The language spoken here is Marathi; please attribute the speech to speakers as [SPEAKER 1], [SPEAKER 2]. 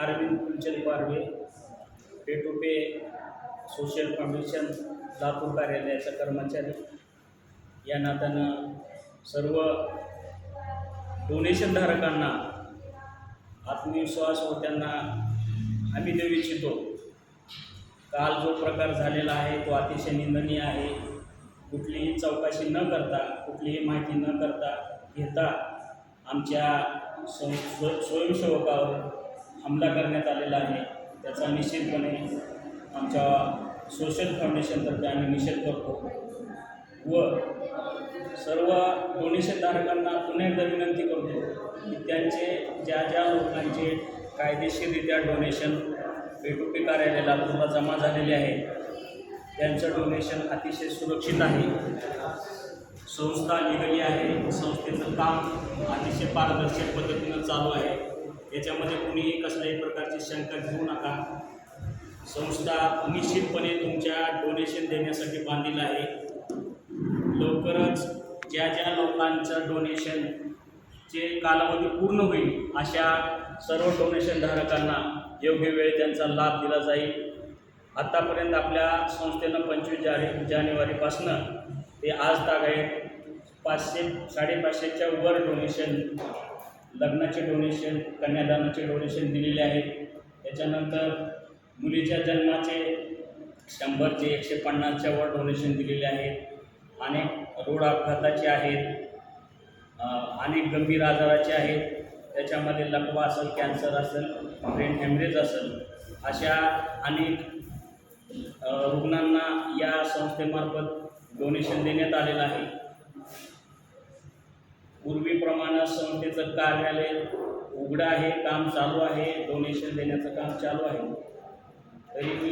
[SPEAKER 1] Arvind Phulchand Parve pay to pay social foundation Latur कार्यालयाचा कर्मचारी. या नात्यानं सर्व डोनेशन धारकांना आत्मविश्वास व त्यांना आम्ही देऊ इच्छितो. काल जो प्रकार झालेला आहे तो अतिशय निंदनीय आहे. कुठलीही चौकशी न करता कुठलीही माहिती न करता घेता आमच्या स्व स्व- स्वयंसेवकावर हमला करण्यात आलेला आहे. त्याचा निश्चितपणे आमच्या सोशल फाउंडेशनतर्फे आम्ही निषेध करतो. व सर्व डोनेशन धारकांना पुन्हा एकदा विनंती करतो की त्यांचे ज्या ज्या लोकांचे कायदेशीररित्या डोनेशन पेटोपी कार्यालयाला लातूरला जमा झालेले आहे त्यांचं डोनेशन अतिशय सुरक्षित आहे. संस्था निघाली आहे संस्थेचं काम अतिशय पारदर्शक पद्धतीनं चालू आहे. याच्यामध्ये कुणीही कसल्याही प्रकारची शंका घेऊ नका. संस्था निश्चितपणे तुमच्या डोनेशन देण्यासाठी बांधील आहे. लवकरच ज्या ज्या लोकांचं डोनेशनचे कालावधी पूर्ण होईल अशा सर्व डोनेशन धारकांना योग्य वेळ त्यांचा लाभ दिला जाईल. आत्तापर्यंत आपल्या संस्थेनं पंचवीस जाने जानेवारीपासनं ते आज तागायत पाचशे साडेपाचशेच्या वर डोनेशन लग्नाचे डोनेशन कन्यादानाचे डोनेशन दिलेले आहे त्याच्यानंतर मुलीच्या जन्माचे शंभरचे एकशे पन्नासच्या वर डोनेशन दिलेले आहेत. अनेक रोड अपघाताचे आहेत. अनेक गंभीर आजाराचे आहेत. त्याच्यामध्ये लकवा असेल कॅन्सर असेल ब्रेन हॅमरेज असेल अशा अनेक रुग्णांना या संस्थेमार्फत डोनेशन देण्यात आलेलं आहे. प्रमाणात संस्थेचं कार्यालय उघडं आहे काम चालू आहे डोनेशन देण्याचं काम चालू आहे. तरी मी